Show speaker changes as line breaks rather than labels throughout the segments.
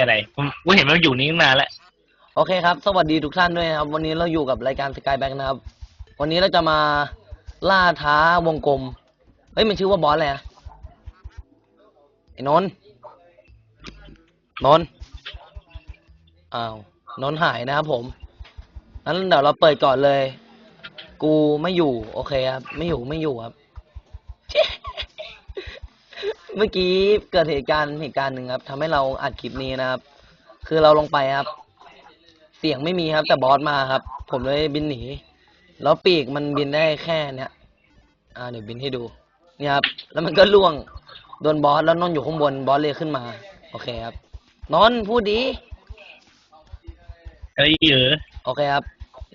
อะไรกูเห็นมันอยู่นี่ตั้งนานแล้ว
โอเคครับ สวัสดีทุกท่านด้วยนะครับ วันนี้เราอยู่กับรายการสกายแบ็กนะครับ วันนี้เราจะมาล่าท้าวงกลม เฮ้ย มันชื่อว่าบอสอะไรนะไอ้นนท์นนท์อ้าวนนท์หายนะครับผมงั้นเดี๋ยวเราเปิดก่อนเลย กูไม่อยู่ โอเคครับ ไม่อยู่ไม่อยู่ครับ เมื่อกี้เกิดเหตุการณ์เหตุการณ์หนึ่งครับทำให้เราอัดคลิปนี้นะครับ คือเราลงไปครับ เสียงไม่มีครับ แต่บอสมาครับ ผมเลยบินหนี แล้วปีกมันบินได้แค่เนี้ยอ่าเดี๋ยวบินให้ดูเนี่ยครับ แล้วมันก็ล่วงโดนบอสแล้วนอนอยู่ข้างบนบอสเลยขึ้นมา โอเคครับ นอนพูดดี
เฮ้ยเออ
โอเคครับ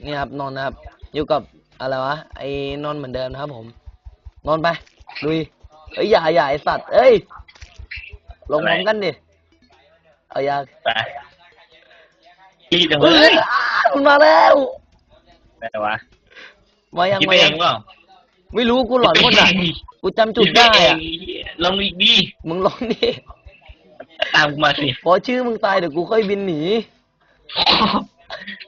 นี่ครับนอนนะครับ อยู่กับอะไรวะไอ้นอนเหมือนเดิมนะครับผม นอนไปลุย เอ้ยอย่าอย่าไอสัตว์ เอ้ย ลงพร้อมกันดิ เอาอยา
ไปรีบจังเล
เฮ้ย
ย
อ้ามันมาแล้ว
ไหนวะ
มายัง
คิด
มา
ไปเอ
ยัง
งเปล่า
ไม่รู้กูหลอนหมดอะ
คิไปเง
กูจำจุดได้
คิปเอ
อะ
งลองอีกดิ
มึงลองดิ
ตามกูมาสิ
พอชื่อมึงตายเดี๋ยวกูค่อยบินหนี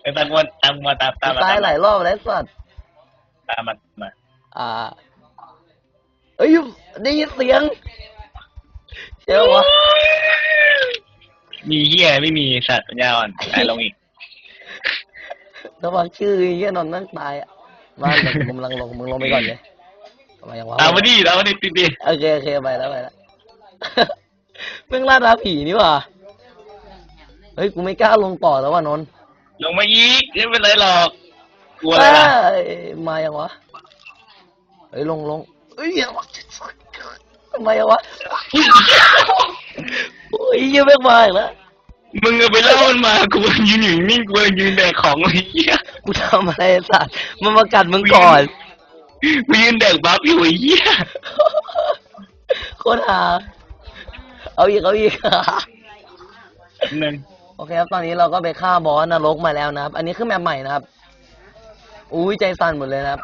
ไปตามกูมาตามกูมาตามตาม
ตายหลายรอบแล้วสัตว์
ตามมามา
อ่า เอ้ยได้ยินเสียงเจ้าวะ
มีเฮียไม่มีสัตว์ปัญญาอ่อนตายลงอีก
ระวังชื่อไอ้เหี้ยนอนนั่งตายอะมาเดี๋ยวกูกำลังลงมึงลงไปก่อนเลยทำไมยังวะ
ตามมาดิตามมาดิติดดิ
โอเคโอเคไปแล้วไปแล้วเพิ่งล่าท้าผีนี่หว่าเฮ้ยกูไม่กล้าลงต่อแล้วว่ะนนท์
ลงมาอีกไม่เป็นไรหรอกกลัวอะไรล่ะ
เอ้ยมายังวะเฮ้ยลงลง เฮ้ยยังวะทำไมยังวะโอ้ยยังไม่มาอีกแล้ว
มึงเอาไปเล่ามันมากูยืนอยู่นิ่งกูยืนแดกของไอ้เหี้ย
กูทำอะไรไอ้สัตว์มันมากัดมึงก่อน
กูยืนแดกบัฟอยู่ไอ้เหี้ย
โคตรหาเอาอีกเอาอีก
หนึ่ง
โอเคครับ ตอนนี้เราก็ไปฆ่าบอสนรกมาแล้วนะครับ อันนี้คือแมปใหม่นะครับ อุ้ยใจสั่นหมดเลยนะครับ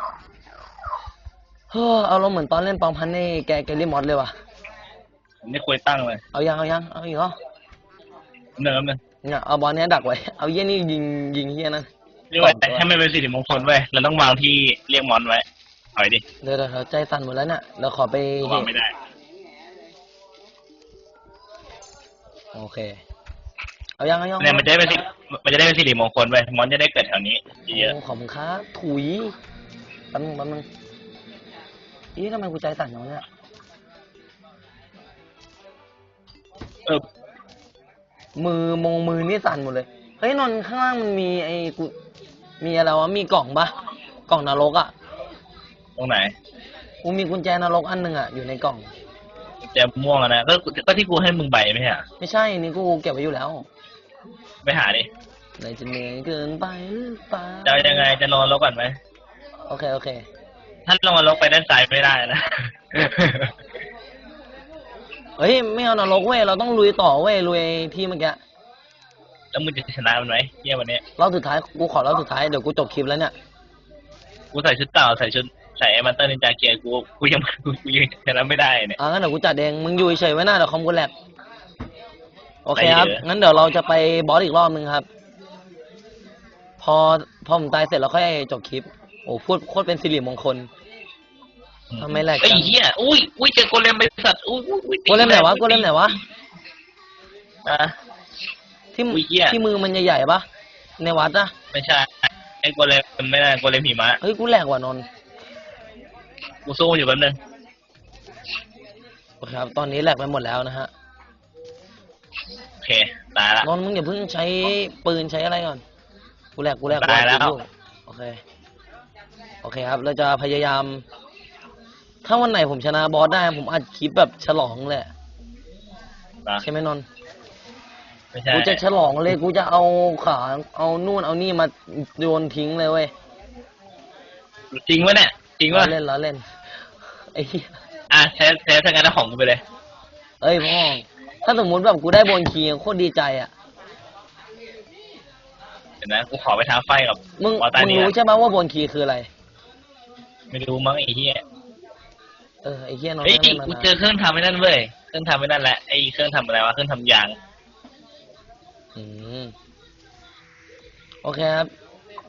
เฮ้อเอาเราเหมือนตอนเล่นปองพันนี่แกแกลิมอสเลยว่ะ
ไม่ควรตั้งเลย
เอายังเอายังเอาอีกเหรอ
หนึ่งหนึ่ง
เนี่ยเอาบอลเนี้ยดักไว้ เอาเยี่ยนี่ยิงยิงเยี่ยนั่น
เรียกว่าแต่ถ้าไม่เป็นสิริมงคลเว้ยเราต้องวางที่เรียกมอนไว้ถอยดิ
เดี๋ยวเดี๋ยวเดี๋ยวใจสั่นหมดแล้วเนี่ยเดี๋ยวขอไป
วางไม่ได้
โอเค เอายังเอายัง
เนี่ยมันจะได้เป็นสิมันจะได้เป็นสิริมงคลเว้ยมอนจะได้เกิดแถวนี้เยอะ
โอ้ขอบคุณครับถุยแป๊บนึงแป๊บนึง อีทำไมกูใจสั่นอย่างเนี้ย
เออ
มือมงมือนี่สั่นหมดเลย เฮ้ยนนท์ข้างล่างมันมีไอ้กูมีอะไรวะมีกล่องปะกล่องนรกอะ่ะ
ตรงไหน
กูมีกุญแจนรกอันหนึ่งอะ่ะอยู่ในกล่อง
จะม่วงอะนะก็ก็ที่กูให้มึงใบไม่ใช่เหรอ
ไม่ใช่นี่กูเก็บไว้อยู่แล้ว
ไปหาดิ
ไหนจะเหนื่อยเกินไปหรือเปล่า
จะเอายังไงจะนอนลงก่อนไหม
โอเคโอเค
ถ้าลงมาลงไปด้านซ้ายไม่ได้นะ
เฮ้ยไม่เอานรกเว้ยเราต้องลุยต่อเว้ยลุยที่เมื่อกี้
แล้วมึงจะชนะมันไหมเยี่ยวันนี้
รอบสุดท้ายกูขอรอบสุดท้ายเดี๋ยวกูจบคลิปแล้วเนี่ย
กูใส่ชุดเต่าใส่ชุดใส่ไอ้มันเตอร์นินจาเกียร์กูกูยังกูกูยังชนะไม่ได้เนี่ย
อะงั้นเดี๋ยวกูจัดเองมึงอยู่เฉยๆไว้หน้าเดี๋ยวคอมกูแหลกโอเคครับ
ไปเลย
งั้นเดี๋ยวเราจะไปบอสอีกรอบนึงครับ พอพอผมตายเสร็จเราค่อยจบคลิปโอ้พูดโคตรเป็นสิริมงคลทำไมแหลกจัง
ไอ้เหี้ยอุ้ยอุ้ยเจอโกเลมไปสัตว์อุ้ยอุ้ยอุ้ย
โกเลมไหนวะโกเลมไหนวะ
อะ
ที่
อุ้ยเหี้ย
ที่มือมันใหญ่ๆปะในวัดอะ
ไม่ใช่ไอ้โกเลมไม่ได้โกเลมหิมะ
เฮ้ยกูแหลกว่ะนนท์
กูสู้อยู่แป๊บนึง
โอเคครับ ตอนนี้แหลกไปหมดแล้วนะฮะ
โอเคตายละ
นนท์มึงอย่าเพิ่งใช้ปืนใช้อะไรก่อนกูแหลกกูแหลก
ตายแล้ว
กูโอเคโอ เคครับ เราจะพยายาม ถ้าวันไหนผมชนะบอสได้ผมอัดคลิปแบบฉลองเลย
นะ
ใช่ไหมนนท์
ไม่ใช่
กูจะฉลองเลยกูจะเอาขาเอานู่นเอานี่มาโยนทิ้งเลยเว้ย
จริงวะเนี่ย จริง
ล้อ
วะ
เล่นล้อเล่นไอ้เหี้ย
อะแท้แท้ทางการของกูไปเลย
เอ้ยพ่อถ้าสมมุติแบบกูได้บนคีย์โคตรดีใจอะ
เดี๋ยวนะกูขอไปท้าไฟกับ
มึง
วอตา
มึง
นี่
รู้ใช่ไหมว่าบนคีย์คืออะไร
ไม่รู้มั้งไอ้เหี้ย
เออไอ้เหี้ยน้อง
เฮ้ย
เล่นมา
กู
นา
เจอนเครื่องทำไอ้นั่นเว้ยเครื่องทำไอ้นั่นแหละไอ้เครื่องทำอะไรวะเครื่องทำยาง
อืมโอเคครับ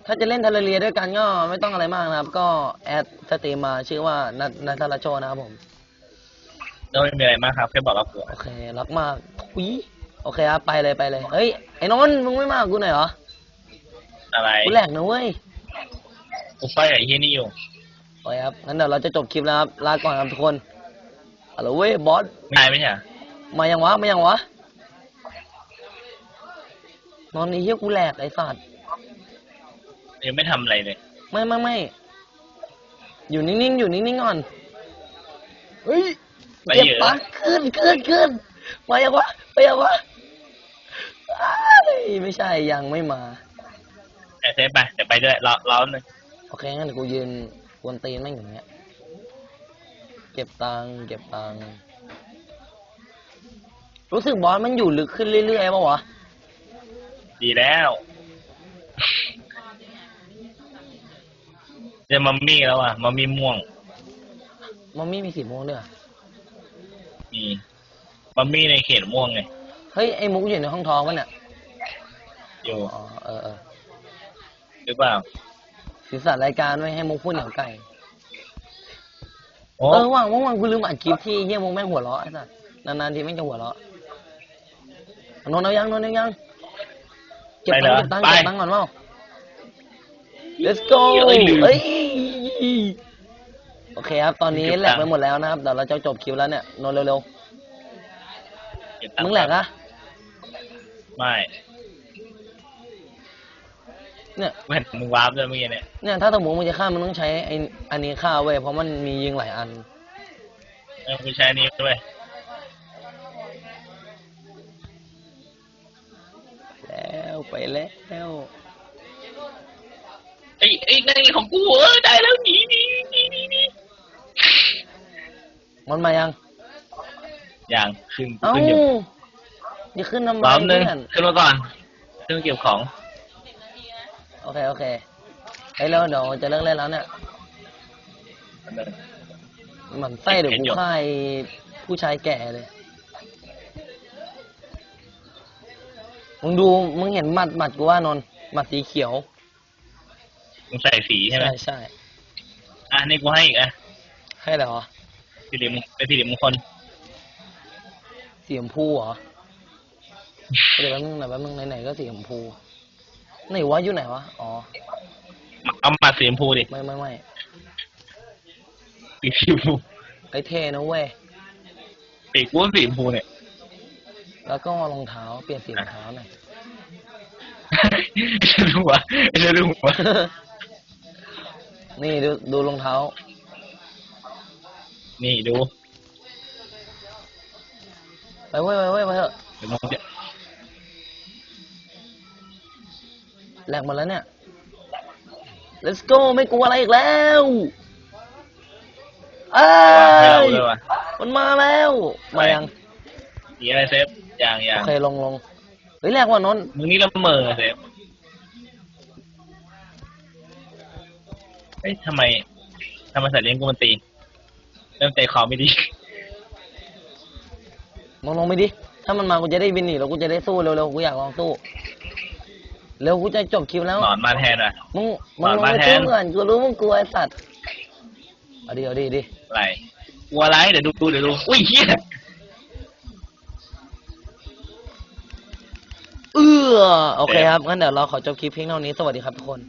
ถ้าจะเล่นทาราเรียด้วยกันก็ไม่ต้องอะไรมากนะครับ ก็แอดสตรีมมาชื่อว่านัทนัทราโชนะครับผม
ก็ไม่มีอะไรมากครับแค่บอกรับตัว
โอเค รักมากทุยโอเคครับ ไปเลยไปเลย เฮ้ย ไอ้นนท์มึงไม่มากับกูหน่อยเหรอ
อะไร
กูแหลกนะเว้ย
กูไฟกับไอ้เฮียนี่อยู่
โอเคครับ งั้นเดี๋ยวเราจะจบคลิปแล้วครับ ลาก่อนครับทุกคนฮัลโหลเว้ยบอส
ไม่ได้ไม่ใช่เหรอ
มายังวะ มายังวะ นอนนี้เฮียกูแหลกไอ้สัตว์
ยังไม่ทำอะไรเลย
ไม่ไม่ไม่อยู่นิ่งๆ อยู่นิ่งๆก่อน เฮ้ย
ไป
เจ็บ
เยอะ
ปะขึ้นขึ้นขึ้นมายังวะไปยังวะอ้ายไม่ใช่ยังไม่มา
แต่เซฟไป เดี๋ยวไปด้วยรอรอหนึ่ง
โอเคงั้นเดี๋ยวกูยืน กวนตีนแม่งอย่างเงี้ย เก็บตังค์เก็บตังค์รู้สึกบอสมันอยู่ลึกขึ้นเรื่อยๆป่าวะ
ดีแล้วเจอมัมมี่แล้วอะ มัมมี่ม่วง
มันไม่มีสีม่วงด้วยเหรอ
มีมัมมี่ในเขตม่วงไง
เฮ้ย ไอ้มุกอยู่ในห้องทองปะเนี่ย
อยู่
อ๋อเออเออ
หรือเปล่า
สีสันรายการไว้ให้มุกพูดเหนียวไก่
โอ้
เออว่างว่างๆกูลืมอัดคลิปที่เฮียมุกแม่งหัวเราะไอ้สัสนานๆทีแม่งจะหัวเราะนนท์เอายังนนท์เอายังเก็บตังค์เก็บตังค์เก็บตังค์ก่อนเปล่า let's go เอ้ยโอเคครับ ตอนนี้แหลกไปหมดแล้วนะครับ เดี๋ยวเราจะจบคลิปแล้วเนี่ยนนท์เร็ว
เก็บ
ๆ
ตัค์
มึงแหลกอะ
ไม่
เนี่ย
ไม่เห็นมึงวาร์ปด้วยเมื่อกี้เนี่ย
เนี่ยถ้าสมมติมึงจะฆ่ามันต้องใช้ไอ้อันนี้ฆ่าเว้ยเพราะมันมียิงหลายอัน
เออกูใช้อันนี้ด้วย
แล้วไปแล้ว
ไอ้ไอ้นั่นไงของกูเออได้แล้วหนีหนีหนีหนีหนี
มันมายัง
อย่างขึ้น
เอ้า
ขึ้นอยู่
อย่าขึ้นทำไม
รอบนึง
เพื่อน
ขึ้นมาก่อนขึ้นมาเก็บของ
โอเค โอเคเฮ้ยแล้วเดี๋ยวจะเลิกเล่นแล้วเนี่ยหมันไส้เดี๋ยว
เห็น
กู
อยู่
ฆ่าไอ้ผู้ชายแก่เลย มึงดู มึงเห็นหมัดหมัดกูว่านนท์หมัดสีเขียว
มึงใส่สีใช่ไหม
ใช่ใช่
อะนี่กูให้อีกอะ
ให้เหรอ
สีเหลี่ยมเป็นสีเหลี่ยมมงคล
สีชมพูเหรอเดี๋ยวแป๊บนึงนะแป๊บนึงไหนๆก็สีชมพู ไหนวะอยู่ไหนวะ อ๋อ
เอามาสีชมพูดิ
ไม่ไม่ไม่
สีชมพู
ไอ้เท่นะเว้ย
ปีกกูสีชมพูเนี่ย
แล้วก็รองเท้าเปลี่ยนสีรองเท้าหน่อย
ไอ้เจ้าดูวะไอ้เจ้าดูวะ
นี่ดูดูรองเท้า
นี่ดู
ไปเว้ยไปเว้ยไปเถอะ
เดี๋ยวมึงจะ
แหลกหมดแล้วเนี่ย let's go ไม่กลัวอะไรอีกแล้วเอ้
ให้เรา
ย
เลยวะ
มันมาแล้ว มายัง
สีอะไรเซฟอย่างอย่า
โองเคลงลงเฮ้ยแรกว่านนท์
มึงนี่ละเมอเซฟเฮ้ยทำไมทำไมใส่เลี้ยงกูมันตี เริ่มใจคอไม่ดี
มองลงไปดิ ถ้ามันมากูจะได้บินหนีแล้วกูจะได้สู้เร็วๆ กูอยากลองสู้ เร็วกูจะจบคลิปแล้ว
หนอนมาแทนอะ
มึงมึงลง
มา
ไป
แท
สู้
น
ก่อนกูรู้มึงกลัวไอ้สัตว์เอาดิเอาดิดิ
อะไรกลัวอะไรเดี๋ยวดูดูเดี๋ยวดูอุ้ยเฮีย
เออโอเคครับงั้นเดี๋ยวเราขอจบคลิปเพียงเท่านี้สวัสดีครับทุกคน